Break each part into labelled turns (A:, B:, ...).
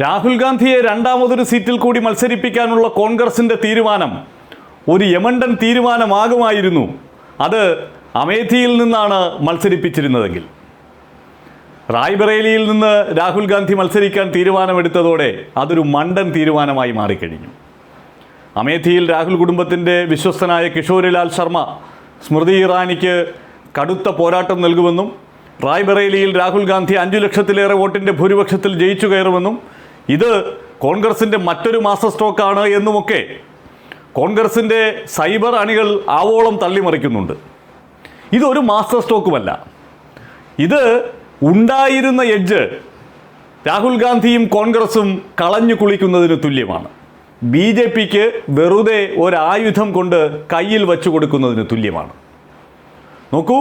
A: രാഹുൽ ഗാന്ധിയെ രണ്ടാമതൊരു സീറ്റിൽ കൂടി മത്സരിപ്പിക്കാനുള്ള കോൺഗ്രസിന്റെ തീരുമാനം ഒരു യമണ്ടൻ തീരുമാനമാകുമായിരുന്നു. അത് അമേഠിയിൽ നിന്നാണ് മത്സരിപ്പിച്ചിരുന്നതെങ്കിൽ. റായ്ബറേലിയിൽ നിന്ന് രാഹുൽ ഗാന്ധി മത്സരിക്കാൻ തീരുമാനമെടുത്തതോടെ അതൊരു മണ്ടൻ തീരുമാനമായി മാറിക്കഴിഞ്ഞു. അമേഠിയിൽ രാഹുൽ കുടുംബത്തിന്റെ വിശ്വസ്തനായ കിഷോരിലാൽ ശർമ്മ സ്മൃതി ഇറാനിക്ക് കടുത്ത പോരാട്ടം നൽകുമെന്നും റായ്ബറേലിയിൽ രാഹുൽ ഗാന്ധി അഞ്ചു ലക്ഷത്തിലേറെ വോട്ടിന്റെ ഭൂരിപക്ഷത്തിൽ ജയിച്ചു കയറുമെന്നും ഇത് കോൺഗ്രസിന്റെ മറ്റൊരു മാസ്റ്റർ സ്റ്റോക്കാണ് എന്നുമൊക്കെ കോൺഗ്രസിന്റെ സൈബർ അണികൾ ആവോളം തള്ളിമറിക്കുന്നുണ്ട്. ഇതൊരു മാസ്റ്റർ സ്റ്റോക്കുമല്ല ഇത് ഉണ്ടായിരുന്ന എഡ്ജ് രാഹുൽ ഗാന്ധിയും കോൺഗ്രസും കളഞ്ഞു കുളിക്കുന്നതിന് തുല്യമാണ്. ബി ജെ പിക്ക് വെറുതെ ഒരായുധം കൊണ്ട് കയ്യിൽ വച്ചു കൊടുക്കുന്നതിന് തുല്യമാണ്. നോക്കൂ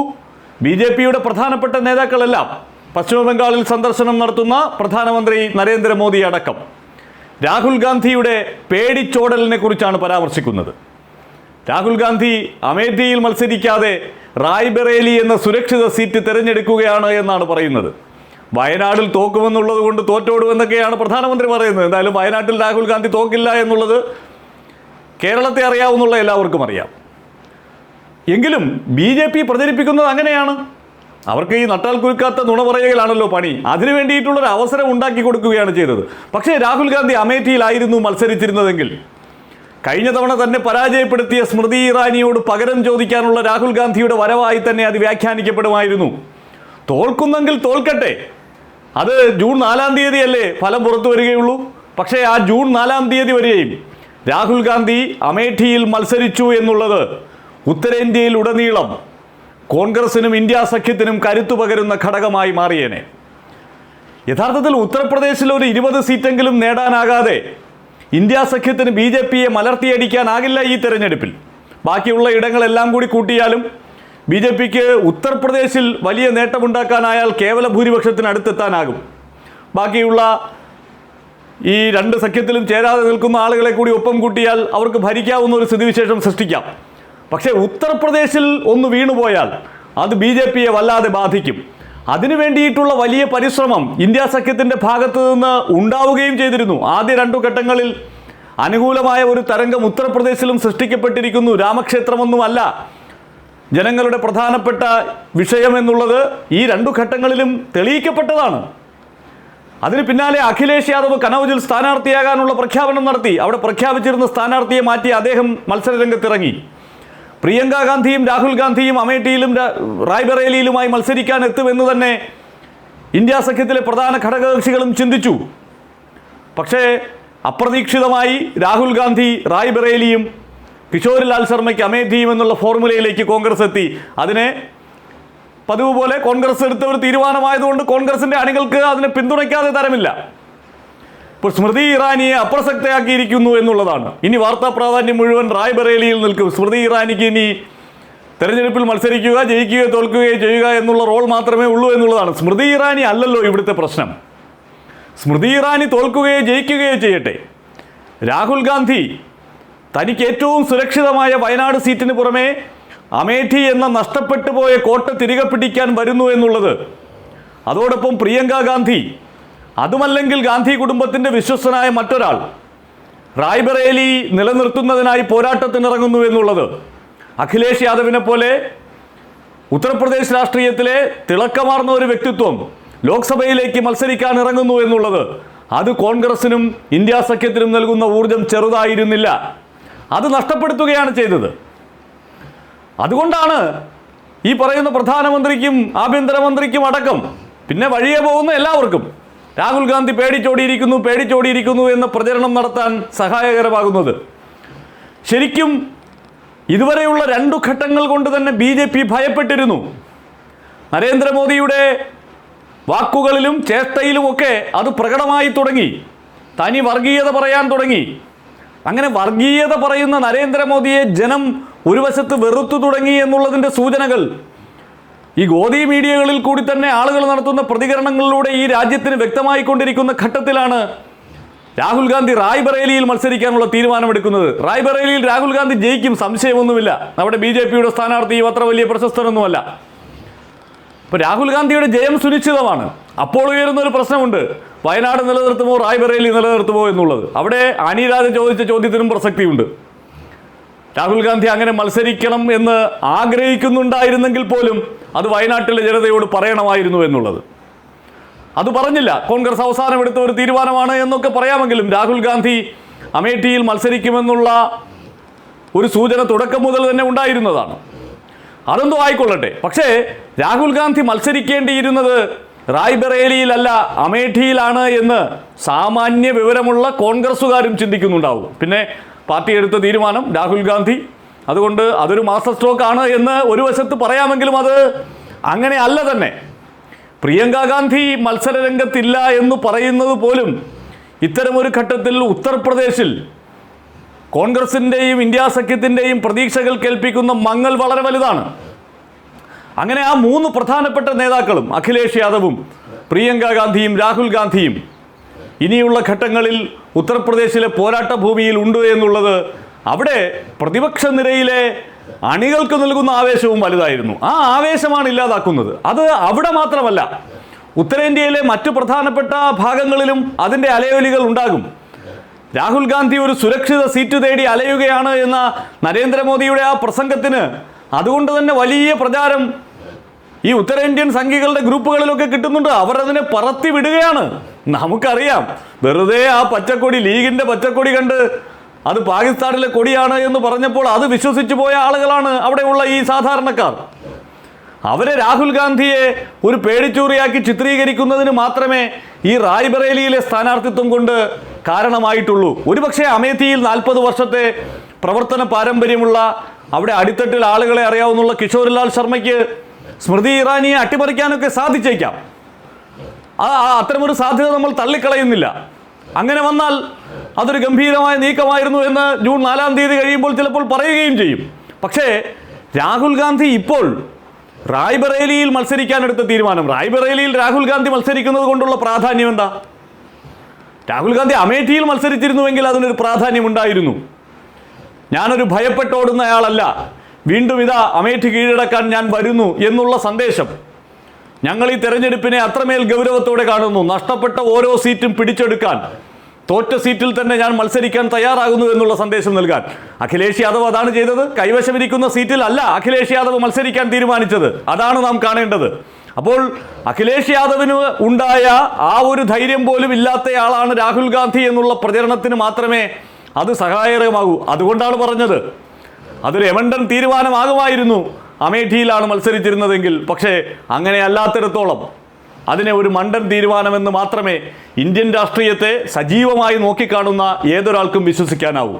A: ബി ജെ പിയുടെ പ്രധാനപ്പെട്ട നേതാക്കളെല്ലാം പശ്ചിമ ബംഗാളിൽ സന്ദർശനം നടത്തുന്ന പ്രധാനമന്ത്രി നരേന്ദ്രമോദി അടക്കം. രാഹുൽ ഗാന്ധിയുടെ പേടിച്ചോടലിനെ കുറിച്ചാണ് പരാമർശിക്കുന്നത്. രാഹുൽ ഗാന്ധി അമേഠിയിൽ മത്സരിക്കാതെ റായ്ബറേലി എന്ന സുരക്ഷിത സീറ്റ് തിരഞ്ഞെടുക്കുകയാണ് എന്നാണ് പറയുന്നത്. വയനാടിൽ തോക്കുമെന്നുള്ളത് കൊണ്ട് തോറ്റോടുമെന്നൊക്കെയാണ് പ്രധാനമന്ത്രി പറയുന്നത്. എന്തായാലും വയനാട്ടിൽ രാഹുൽ ഗാന്ധി തോക്കില്ല എന്നുള്ളത് കേരളത്തെ അറിയാവുന്നുള്ള എല്ലാവർക്കും അറിയാം. എങ്കിലും ബി പ്രചരിപ്പിക്കുന്നത് അങ്ങനെയാണ്. അവർക്ക് ഈ നട്ടാൽ കുരുക്കാത്ത നുണ പറയുകയാണല്ലോ പണി. അതിനു വേണ്ടിയിട്ടുള്ളൊരു അവസരം ഉണ്ടാക്കി കൊടുക്കുകയാണ് ചെയ്തത്. പക്ഷേ രാഹുൽ ഗാന്ധി അമേഠിയിലായിരുന്നു മത്സരിച്ചിരുന്നതെങ്കിൽ. കഴിഞ്ഞ തവണ തന്നെ പരാജയപ്പെടുത്തിയ സ്മൃതി ഇറാനിയോട് പകരം ചോദിക്കാനുള്ള രാഹുൽ ഗാന്ധിയുടെ വരവായി തന്നെ അത് വ്യാഖ്യാനിക്കപ്പെടുമായിരുന്നു. തോൽക്കുന്നെങ്കിൽ തോൽക്കട്ടെ. അത് ജൂൺ നാലാം തീയതിയല്ലേ ഫലം പുറത്തു വരികയുള്ളൂ. പക്ഷേ ആ ജൂൺ നാലാം തീയതി വരെയും രാഹുൽ ഗാന്ധി അമേഠിയിൽ മത്സരിച്ചു എന്നുള്ളത് ഉത്തരേന്ത്യയിൽ ഉടനീളം കോൺഗ്രസിനും ഇന്ത്യ സഖ്യത്തിനും കരുത്തു പകരുന്ന ഘടകമായി മാറിയേനെ. യഥാർത്ഥത്തിൽ ഉത്തർപ്രദേശിൽ ഒരു ഇരുപത് സീറ്റെങ്കിലും നേടാനാകാതെ ഇന്ത്യ സഖ്യത്തിന് ബി ജെ പിയെ മലർത്തിയടിക്കാനാകില്ല ഈ തെരഞ്ഞെടുപ്പിൽ. ബാക്കിയുള്ള ഇടങ്ങളെല്ലാം കൂടി കൂട്ടിയാലും ബി ജെ പിക്ക് ഉത്തർപ്രദേശിൽ വലിയ നേട്ടമുണ്ടാക്കാനായാൽ കേവല ഭൂരിപക്ഷത്തിന് അടുത്തെത്താനാകും. ബാക്കിയുള്ള ഈ രണ്ട് സഖ്യത്തിലും ചേരാതെ നിൽക്കുന്ന ആളുകളെ കൂടി ഒപ്പം കൂട്ടിയാൽ അവർക്ക് ഭരിക്കാവുന്ന ഒരു സ്ഥിതിവിശേഷം സൃഷ്ടിക്കാം. പക്ഷേ ഉത്തർപ്രദേശിൽ ഒന്ന് വീണുപോയാൽ അത് ബി ജെ പിയെ വല്ലാതെ ബാധിക്കും. അതിനു വേണ്ടിയിട്ടുള്ള വലിയ പരിശ്രമം ഇന്ത്യ സഖ്യത്തിന്റെ ഭാഗത്തു നിന്ന് ഉണ്ടാവുകയും ചെയ്തിരുന്നു. ആദ്യ രണ്ടു ഘട്ടങ്ങളിൽ അനുകൂലമായ ഒരു തരംഗം ഉത്തർപ്രദേശിലും സൃഷ്ടിക്കപ്പെട്ടിരിക്കുന്നു. രാമക്ഷേത്രമൊന്നുമല്ല ജനങ്ങളുടെ പ്രധാനപ്പെട്ട വിഷയം എന്നുള്ളത് ഈ രണ്ടു ഘട്ടങ്ങളിലും തെളിയിക്കപ്പെട്ടതാണ്. അതിന് പിന്നാലെ അഖിലേഷ് യാദവ് കനൌജിൽ സ്ഥാനാർത്ഥിയാകാനുള്ള പ്രഖ്യാപനം നടത്തി. അവിടെ പ്രഖ്യാപിച്ചിരുന്ന സ്ഥാനാർത്ഥിയെ മാറ്റി അദ്ദേഹം മത്സരരംഗത്തിറങ്ങി. പ്രിയങ്ക ഗാന്ധിയും രാഹുൽ ഗാന്ധിയും അമേഠിയിലും റായ്ബറേലിയിലുമായി മത്സരിക്കാൻ എത്തുമെന്ന് തന്നെ ഇന്ത്യ സഖ്യത്തിലെ പ്രധാന ഘടകകക്ഷികളും ചിന്തിച്ചു. പക്ഷേ അപ്രതീക്ഷിതമായി രാഹുൽ ഗാന്ധി റായ്ബറേലിയും കിഷോരിലാൽ ശർമ്മയ്ക്ക് അമേഠിയും എന്നുള്ള ഫോർമുലയിലേക്ക് കോൺഗ്രസ് എത്തി. അതിനെ പതിവ് പോലെ കോൺഗ്രസ് എടുത്ത ഒരു തീരുമാനമായതുകൊണ്ട് കോൺഗ്രസിന്റെ അണികൾക്ക് അതിനെ പിന്തുണയ്ക്കാതെ തരമില്ല. ഇപ്പോൾ സ്മൃതി ഇറാനിയെ അപ്രസക്തയാക്കിയിരിക്കുന്നു എന്നുള്ളതാണ്. ഇനി വാർത്താ പ്രാധാന്യം മുഴുവൻ റായ്ബറേലിയിൽ നിൽക്കും. സ്മൃതി ഇറാനിക്ക് ഇനി തെരഞ്ഞെടുപ്പിൽ മത്സരിക്കുക ജയിക്കുകയോ തോൽക്കുകയോ ചെയ്യുക എന്നുള്ള റോൾ മാത്രമേ ഉള്ളൂ എന്നുള്ളതാണ്. സ്മൃതി ഇറാനി അല്ലല്ലോ ഇവിടുത്തെ പ്രശ്നം. സ്മൃതി ഇറാനി തോൽക്കുകയോ ജയിക്കുകയോ ചെയ്യട്ടെ. രാഹുൽ ഗാന്ധി തനിക്ക് ഏറ്റവും സുരക്ഷിതമായ വയനാട് സീറ്റിന് പുറമേ അമേഠി എന്ന നഷ്ടപ്പെട്ടു പോയ കോട്ട തിരികെ പിടിക്കാൻ വരുന്നു എന്നുള്ളത്. അതോടൊപ്പം പ്രിയങ്ക ഗാന്ധി അതുമല്ലെങ്കിൽ ഗാന്ധി കുടുംബത്തിന്റെ വിശ്വസ്തനായ മറ്റൊരാൾ റായ്ബറേലി നിലനിർത്തുന്നതിനായി പോരാട്ടത്തിനിറങ്ങുന്നു എന്നുള്ളത് അഖിലേഷ് യാദവിനെ പോലെ ഉത്തർപ്രദേശ് രാഷ്ട്രീയത്തിലെ തിളക്കമാർന്ന ഒരു വ്യക്തിത്വം ലോക്സഭയിലേക്ക് മത്സരിക്കാൻ ഇറങ്ങുന്നു എന്നുള്ളത് അത് കോൺഗ്രസിനും ഇന്ത്യ സഖ്യത്തിനും നൽകുന്ന ഊർജം ചെറുതായിരുന്നില്ല. അത് നഷ്ടപ്പെടുത്തുകയാണ് ചെയ്തത്. അതുകൊണ്ടാണ് ഈ പറയുന്ന പ്രധാനമന്ത്രിക്കും ആഭ്യന്തരമന്ത്രിക്കും അടക്കം പിന്നെ വഴിയെ പോകുന്ന എല്ലാവർക്കും രാഹുൽ ഗാന്ധി പേടിച്ചോടിയിരിക്കുന്നു പേടിച്ചോടിയിരിക്കുന്നു എന്ന പ്രചരണം നടത്താൻ സഹായകരമാകുന്നത്. ശരിക്കും ഇതുവരെയുള്ള രണ്ടു ഘട്ടങ്ങൾ കൊണ്ട് തന്നെ ബി ജെ പി ഭയപ്പെട്ടിരുന്നു. നരേന്ദ്രമോദിയുടെ വാക്കുകളിലും ചേഷ്ടയിലുമൊക്കെ അത് പ്രകടമായി തുടങ്ങി. തനി വർഗീയത പറയാൻ തുടങ്ങി. അങ്ങനെ വർഗീയത പറയുന്ന നരേന്ദ്രമോദിയെ ജനം ഒരു വശത്ത് വെറുത്തു തുടങ്ങി എന്നുള്ളതിന്റെ സൂചനകൾ ഈ ഗോദി മീഡിയകളിൽ കൂടി തന്നെ ആളുകൾ നടത്തുന്ന പ്രതികരണങ്ങളിലൂടെ ഈ രാജ്യത്തിന് വ്യക്തമായിക്കൊണ്ടിരിക്കുന്ന ഘട്ടത്തിലാണ് രാഹുൽ ഗാന്ധി റായ്ബറേലിയിൽ മത്സരിക്കാനുള്ള തീരുമാനമെടുക്കുന്നത്. റായ്ബറേലിയിൽ രാഹുൽ ഗാന്ധി ജയിക്കും സംശയമൊന്നുമില്ല. നമ്മുടെ ബി ജെ പിയുടെ സ്ഥാനാർത്ഥി അത്ര വലിയ പ്രശസ്തനൊന്നുമല്ല. അപ്പോൾ രാഹുൽ ഗാന്ധിയുടെ ജയം സുനിശ്ചിതമാണ്. അപ്പോൾ ഉയരുന്ന ഒരു പ്രശ്നമുണ്ട്. വയനാട് നിലനിർത്തുമോ റായ്ബറേലി നിലനിർത്തുമോ എന്നുള്ളത്. അവിടെ അനിരാജ ചോദിച്ച ചോദ്യത്തിനും പ്രസക്തിയുണ്ട്. രാഹുൽ ഗാന്ധി അങ്ങനെ മത്സരിക്കണം എന്ന് ആഗ്രഹിക്കുന്നുണ്ടായിരുന്നെങ്കിൽ പോലും അത് വയനാട്ടിലെ ജനതയോട് പറയണമായിരുന്നു എന്നുള്ളത്. അത് പറഞ്ഞില്ല. കോൺഗ്രസ് അവസാനം എടുത്ത ഒരു തീരുമാനമാണ് എന്നൊക്കെ പറയാമെങ്കിലും രാഹുൽ ഗാന്ധി അമേഠിയിൽ മത്സരിക്കുമെന്നുള്ള ഒരു സൂചന തുടക്കം മുതൽ തന്നെ ഉണ്ടായിരുന്നതാണ്. അതെന്തോ ആയിക്കൊള്ളട്ടെ. പക്ഷേ രാഹുൽ ഗാന്ധി മത്സരിക്കേണ്ടിയിരുന്നത് റായ്ബറേലിയിലല്ല അമേഠിയിലാണ് എന്ന് സാമാന്യ വിവരമുള്ള കോൺഗ്രസ്സുകാരും ചിന്തിക്കുന്നുണ്ടാവും. പിന്നെ പാർട്ടി എടുത്ത തീരുമാനം രാഹുൽ ഗാന്ധി. അതുകൊണ്ട് അതൊരു മാസ്റ്റർ സ്ട്രോക്ക് ആണ് എന്ന് ഒരു വശത്ത് പറയാമെങ്കിലും അത് അങ്ങനെ അല്ല തന്നെ. പ്രിയങ്ക ഗാന്ധി മത്സര രംഗത്തില്ല എന്ന് പറയുന്നത് പോലും ഇത്തരമൊരു ഘട്ടത്തിൽ ഉത്തർപ്രദേശിൽ കോൺഗ്രസിന്റെയും ഇന്ത്യ സഖ്യത്തിന്റെയും പ്രതീക്ഷകൾ കേൾപ്പിക്കുന്ന മങ്ങൽ വളരെ വലുതാണ്. അങ്ങനെ ആ മൂന്ന് പ്രധാനപ്പെട്ട നേതാക്കളും അഖിലേഷ് യാദവും പ്രിയങ്ക ഗാന്ധിയും രാഹുൽ ഗാന്ധിയും ഇനിയുള്ള ഘട്ടങ്ങളിൽ ഉത്തർപ്രദേശിലെ പോരാട്ട ഭൂമിയിൽ ഉണ്ട് എന്നുള്ളത് അവിടെ പ്രതിപക്ഷ നിരയിലെ അണികൾക്ക് നൽകുന്ന ആവേശവും വലുതായിരുന്നു. ആ ആവേശമാണ് ഇല്ലാതാക്കുന്നത്. അത് അവിടെ മാത്രമല്ല ഉത്തരേന്ത്യയിലെ മറ്റു പ്രധാനപ്പെട്ട ഭാഗങ്ങളിലും അതിന്റെ അലയൊലികൾ ഉണ്ടാകും. രാഹുൽ ഗാന്ധി ഒരു സുരക്ഷിത സീറ്റ് തേടി അലയുകയാണ് എന്ന നരേന്ദ്രമോദിയുടെ ആ പ്രസംഗത്തിന് അതുകൊണ്ട് തന്നെ വലിയ പ്രചാരം ഈ ഉത്തരേന്ത്യൻ സംഘികളുടെ ഗ്രൂപ്പുകളിലൊക്കെ കിട്ടുന്നുണ്ട്. അവർ അതിനെ പറത്തി വിടുകയാണ്. നമുക്കറിയാം. വെറുതെ ആ പച്ചക്കൊടി ലീഗിന്റെ പച്ചക്കൊടി കണ്ട് അത് പാകിസ്ഥാനിലെ കൊടിയാണ് എന്ന് പറഞ്ഞപ്പോൾ അത് വിശ്വസിച്ചു പോയ ആളുകളാണ് അവിടെയുള്ള ഈ സാധാരണക്കാർ. അവരെ രാഹുൽ ഗാന്ധിയെ ഒരു പേടിച്ചൂറിയാക്കി ചിത്രീകരിക്കുന്നതിന് മാത്രമേ ഈ റായ്ബറേലിയിലെ സ്ഥാനാർത്ഥിത്വം കൊണ്ട് കാരണമായിട്ടുള്ളൂ. ഒരുപക്ഷെ അമേത്തിയിൽ നാൽപ്പത് വർഷത്തെ പ്രവർത്തന പാരമ്പര്യമുള്ള അവിടെ അടിത്തട്ടിൽ ആളുകളെ അറിയാവുന്ന കിഷോർലാൽ ശർമ്മയ്ക്ക് സ്മൃതി ഇറാനിയെ അട്ടിമറിക്കാനൊക്കെ സാധിച്ചേക്കാം. ആ അത്തരമൊരു സാധ്യത നമ്മൾ തള്ളിക്കളയുന്നില്ല. അങ്ങനെ വന്നാൽ അതൊരു ഗംഭീരമായ നീക്കമായിരുന്നു എന്ന് ജൂൺ നാലാം തീയതി കഴിയുമ്പോൾ ചിലപ്പോൾ പറയുകയും ചെയ്യും. പക്ഷേ രാഹുൽ ഗാന്ധി ഇപ്പോൾ റായ്ബറേലിയിൽ മത്സരിക്കാനെടുത്ത തീരുമാനം. റായ്ബറേലിയിൽ രാഹുൽ ഗാന്ധി മത്സരിക്കുന്നത് കൊണ്ടുള്ള പ്രാധാന്യം എന്താ? രാഹുൽ ഗാന്ധി അമേഠിയിൽ മത്സരിച്ചിരുന്നുവെങ്കിൽ അതിനൊരു പ്രാധാന്യം ഉണ്ടായിരുന്നു. ഞാനൊരു ഭയപ്പെട്ടോടുന്നയാളല്ല. വീണ്ടും ഇതാ അമേഠി കീഴടക്കാൻ ഞാൻ വരുന്നു എന്നുള്ള സന്ദേശം. ഞങ്ങൾ ഈ തെരഞ്ഞെടുപ്പിനെ അത്രമേൽ ഗൗരവത്തോടെ കാണുന്നു. നഷ്ടപ്പെട്ട ഓരോ സീറ്റും പിടിച്ചെടുക്കാൻ. തോറ്റ സീറ്റിൽ തന്നെ ഞാൻ മത്സരിക്കാൻ തയ്യാറാകുന്നു എന്നുള്ള സന്ദേശം നൽകാൻ. അഖിലേഷ് യാദവ് അതാണ് ചെയ്തത്. കൈവശമിരിക്കുന്ന സീറ്റിൽ അല്ല അഖിലേഷ് യാദവ് മത്സരിക്കാൻ തീരുമാനിച്ചത്. അതാണ് നാം കാണേണ്ടത്. അപ്പോൾ അഖിലേഷ് യാദവിന് ഉണ്ടായ ആ ഒരു ധൈര്യം പോലും ഇല്ലാത്തയാളാണ് രാഹുൽ ഗാന്ധി എന്നുള്ള പ്രചരണത്തിന് മാത്രമേ അത് സഹായകരമാകൂ. അതുകൊണ്ടാണ് പറഞ്ഞത്. അതൊരു എമണ്ടൻ തീരുമാനമാകുമായിരുന്നു. അമേഠിയിലാണ് മത്സരിച്ചിരുന്നതെങ്കിൽ. പക്ഷേ അങ്ങനെ അല്ലാത്തിടത്തോളം അതിനെ ഒരു മണ്ടൻ തീരുമാനമെന്ന് മാത്രമേ ഇന്ത്യൻ രാഷ്ട്രീയത്തെ സജീവമായി നോക്കിക്കാണുന്ന ഏതൊരാൾക്കും വിശ്വസിക്കാനാവൂ.